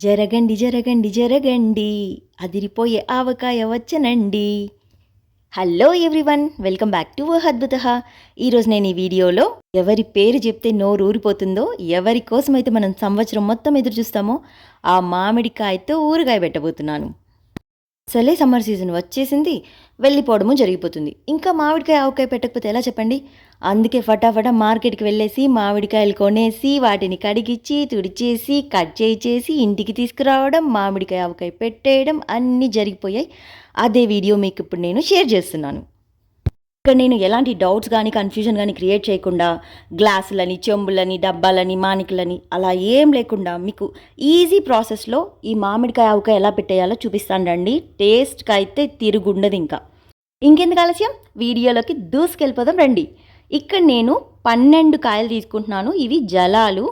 జరగండి జరగండి జరగండి. అదిరిపోయే ఆవకాయ వచ్చనండి. Hello everyone welcome back to అద్భుత ఈరోజు నేను ఈ వీడియోలో ఎవరి పేరు చెప్తే నోరు ఊరిపోతుందో ఎవరి కోసమైతే మనం సంవత్సరం మొత్తం ఎదురు చూస్తామో ఆ మామిడికాయతో ఊరగాయ పెట్టబోతున్నాను. అసలే సమ్మర్ సీజన్ వచ్చేసింది వెళ్ళిపోవడము జరిగిపోతుంది. ఇంకా మామిడికాయ ఆవకాయ పెట్టకపోతే ఎలా చెప్పండి? అందుకే ఫటాఫటా మార్కెట్కి వెళ్ళేసి మామిడికాయలు కొనేసి వాటిని కడిగిచ్చి తుడిచేసి కట్ చేయించేసి ఇంటికి తీసుకురావడం మామిడికాయ ఆవకాయ పెట్టేయడం అన్నీ జరిగిపోయాయి. అదే వీడియో మీకు ఇప్పుడు నేను షేర్ చేస్తున్నాను. ఇక్కడ నేను ఎలాంటి డౌట్స్ కానీ కన్ఫ్యూజన్ కానీ క్రియేట్ చేయకుండా గ్లాసులని చెంబులని డబ్బాలని మానికలని అలా ఏం లేకుండా మీకు ఈజీ ప్రాసెస్లో ఈ మామిడికాయ ఆవకాయ ఎలా పెట్టేయాలో చూపిస్తాను రండి టేస్ట్కి అయితే తిరుగుండదు ఇంకా. ఇంకెందుకు ఆలస్యం? వీడియోలోకి దూసుకెళ్ళిపోదాం రండి. ఇక్కడ నేను పన్నెండు కాయలు తీసుకుంటున్నాను. ఇవి జలాలు.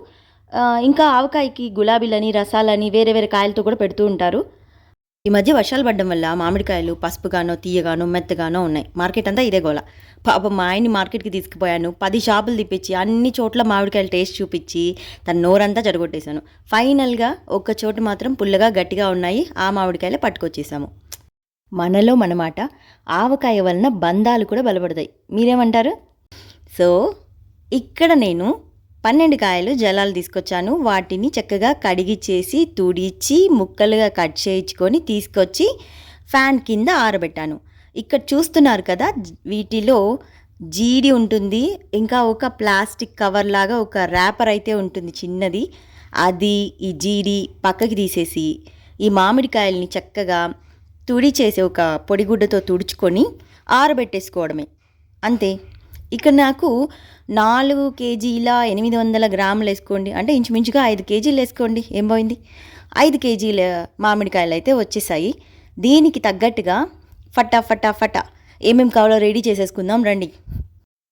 ఇంకా ఆవకాయకి గులాబీలని రసాలని వేరే వేరే కాయలతో కూడా పెడుతూ ఉంటారు. ఈ మధ్య వర్షాలు పడడం వల్ల మామిడికాయలు పసుపుగానో తీయగానో మెత్తగానో ఉన్నాయి. మార్కెట్ అంతా ఇదే గోల. పాపం మా ఆయన్ని మార్కెట్కి తీసుకుపోయాను. పది షాపులు తిప్పించి అన్ని చోట్ల మామిడికాయలు టేస్ట్ చూపించి తన నోరంతా చెడగొట్టేశాను. ఫైనల్గా ఒక్క చోట మాత్రం పుల్లగా గట్టిగా ఉన్నాయి. ఆ మామిడికాయలే పట్టుకొచ్చేసాము. మనలో మనమాట ఆవకాయ వలన బంధాలు కూడా బలపడతాయి. మీరేమంటారు? సో ఇక్కడ నేను పన్నెండు కాయలు జలాలు తీసుకొచ్చాను. వాటిని చక్కగా కడిగి చేసి తుడిచి ముక్కలుగా కట్ చేయించుకొని తీసుకొచ్చి ఫ్యాన్ కింద ఆరబెట్టాను. ఇక్కడ చూస్తున్నారు కదా వీటిలో జీడి ఉంటుంది. ఇంకా ఒక ప్లాస్టిక్ కవర్ లాగా ఒక ర్యాపర్ అయితే ఉంటుంది చిన్నది. అది ఈ జీడి పక్కకి తీసేసి ఈ మామిడికాయల్ని చక్కగా తుడి చేసి ఒక పొడిగుడ్డతో తుడుచుకొని ఆరబెట్టేసుకోవడమే. అంతే. ఇక్కడ నాకు నాలుగు కేజీల ఎనిమిది వందల గ్రాములు వేసుకోండి. అంటే ఇంచుమించుగా ఐదు కేజీలు వేసుకోండి. ఏం పోయింది? ఐదు కేజీల మామిడికాయలు అయితే వచ్చేసాయి. దీనికి తగ్గట్టుగా ఫటా ఫటా ఫటా. ఏమేమి కావాలో రెడీ చేసేసుకుందాం. రండి.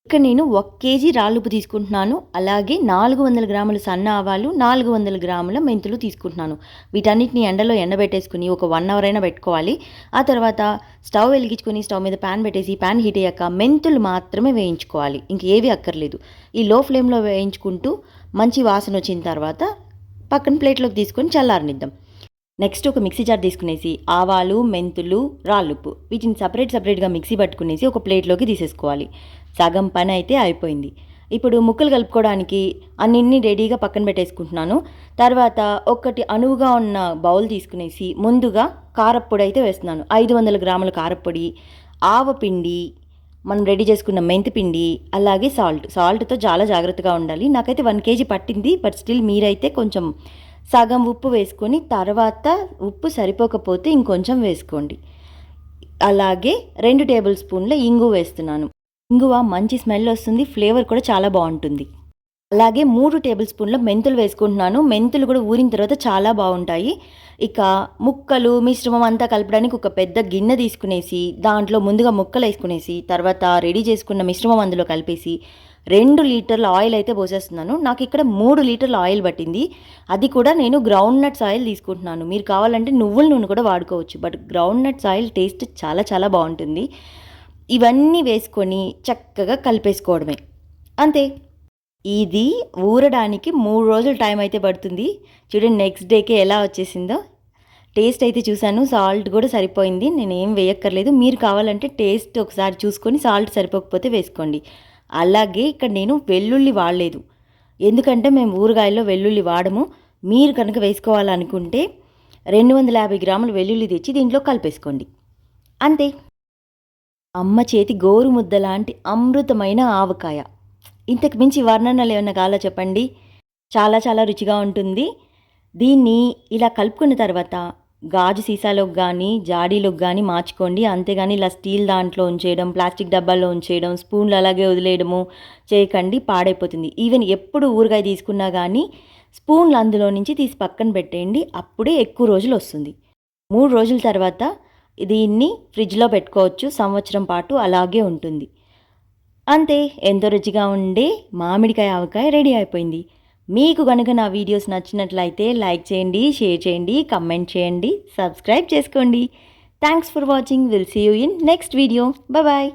ఇక్కడ నేను ఒక కేజీ రాళ్ళుపు తీసుకుంటున్నాను. అలాగే నాలుగు వందల గ్రాముల సన్న ఆవాలు నాలుగు వందల గ్రాముల మెంతులు తీసుకుంటున్నాను. వీటన్నిటిని ఎండలో ఎండబెట్టేసుకుని ఒక వన్ అవర్ అయినా పెట్టుకోవాలి. ఆ తర్వాత స్టవ్ వెలిగించుకొని స్టవ్ మీద ప్యాన్ పెట్టేసి ప్యాన్ హీట్ అయ్యాక మెంతులు మాత్రమే వేయించుకోవాలి. ఇంకేవి అక్కర్లేదు. ఈ లో ఫ్లేమ్లో వేయించుకుంటూ మంచి వాసన వచ్చిన తర్వాత పక్కన ప్లేట్లోకి తీసుకొని చల్లారనిద్దాం. నెక్స్ట్ ఒక మిక్సీ జార్ తీసుకునేసి ఆవాలు మెంతులు రాళ్ళుప్పు వీటిని సపరేట్ సపరేట్గా మిక్సీ పట్టుకునేసి ఒక ప్లేట్లోకి తీసేసుకోవాలి. సగం పని అయితే అయిపోయింది. ఇప్పుడు ముక్కలు కలుపుకోవడానికి అన్నిన్ని రెడీగా పక్కన పెట్టేసుకుంటున్నాను. తర్వాత ఒకటి అనువుగా ఉన్న బౌల్ తీసుకునేసి ముందుగా కారప్పొడి అయితే వేస్తున్నాను. ఐదు వందల గ్రాముల కారప్పొడి ఆవపిండి మనం రెడీ చేసుకున్న మెంతి పిండి అలాగే సాల్ట్. సాల్ట్తో చాలా జాగ్రత్తగా ఉండాలి. నాకైతే వన్ కేజీ పట్టింది బట్ స్టిల్ మీరైతే కొంచెం సగం ఉప్పు వేసుకొని తర్వాత ఉప్పు సరిపోకపోతే ఇంకొంచెం వేసుకోండి. అలాగే రెండు టేబుల్ స్పూన్ల ఇంగు వేస్తున్నాను. ఇంగువ మంచి స్మెల్ వస్తుంది ఫ్లేవర్ కూడా చాలా బాగుంటుంది. అలాగే మూడు టేబుల్ స్పూన్ల మెంతులు వేసుకుంటున్నాను. మెంతులు కూడా ఊరిన తర్వాత చాలా బాగుంటాయి. ఇక ముక్కలు మిశ్రమం అంతా కలపడానికి ఒక పెద్ద గిన్నె తీసుకునేసి దాంట్లో ముందుగా ముక్కలు వేసుకునేసి తర్వాత రెడీ చేసుకున్న మిశ్రమం అందులో కలిపేసి రెండు లీటర్ల ఆయిల్ అయితే పోసేస్తున్నాను. నాకు ఇక్కడ మూడు లీటర్ల ఆయిల్ పట్టింది. అది కూడా నేను గ్రౌండ్ నట్స్ ఆయిల్ తీసుకుంటున్నాను. మీరు కావాలంటే నువ్వుల నూనె కూడా వాడుకోవచ్చు. But groundnuts oil taste చాలా చాలా బాగుంటుంది. ఇవన్నీ వేసుకొని చక్కగా కలిపేసుకోవడమే. అంతే. ఇది ఊరడానికి మూడు రోజులు టైం అయితే పడుతుంది. చూడండి నెక్స్ట్ డేకే ఎలా వచ్చేసిందో. టేస్ట్ అయితే చూశాను సాల్ట్ కూడా సరిపోయింది. నేను ఏం వేయక్కర్లేదు. మీరు కావాలంటే టేస్ట్ ఒకసారి చూసుకొని సాల్ట్ సరిపోకపోతే వేసుకోండి. అలాగే ఇక్కడ నేను వెల్లుల్లి వాడలేదు. ఎందుకంటే మేము ఊరగాయల్లో వెల్లుల్లి వాడము. మీరు కనుక వేసుకోవాలనుకుంటే రెండు వందల యాభై గ్రాముల వెల్లుల్లి తెచ్చి దీంట్లో కలిపేసుకోండి. అంతే. అమ్మ చేతి గోరు ముద్ద లాంటి అమృతమైన ఆవకాయ. ఇంతకు మించి వర్ణనలు ఏమైనా కావాలో చెప్పండి? చాలా చాలా రుచిగా ఉంటుంది. దీన్ని ఇలా కలుపుకున్న తర్వాత గాజు సీసాలోకి కానీ జాడీలోకి కానీ మార్చుకోండి. అంతేగాని ఇలా స్టీల్ దాంట్లో ఉంచేయడం ప్లాస్టిక్ డబ్బాల్లో ఉంచేయడం స్పూన్లు అలాగే వదిలేయడము చేయకండి పాడైపోతుంది. ఈవెన్ ఎప్పుడు ఊరగాయ తీసుకున్నా కానీ స్పూన్లు అందులో నుంచి తీసి పక్కన పెట్టేయండి. అప్పుడే ఎక్కువ రోజులు వస్తుంది. మూడు రోజుల తర్వాత దీన్ని ఫ్రిడ్జ్లో పెట్టుకోవచ్చు. సంవత్సరం పాటు అలాగే ఉంటుంది. అంతే ఎంతో రుచిగా ఉండే మామిడికాయ ఆవకాయ రెడీ అయిపోయింది. మీకు కనుక నా వీడియోస్ నచ్చినట్లయితే లైక్ చేయండి షేర్ చేయండి కమెంట్ చేయండి సబ్స్క్రైబ్ చేసుకోండి. Thanks for watching. Will see you in next video. Bye.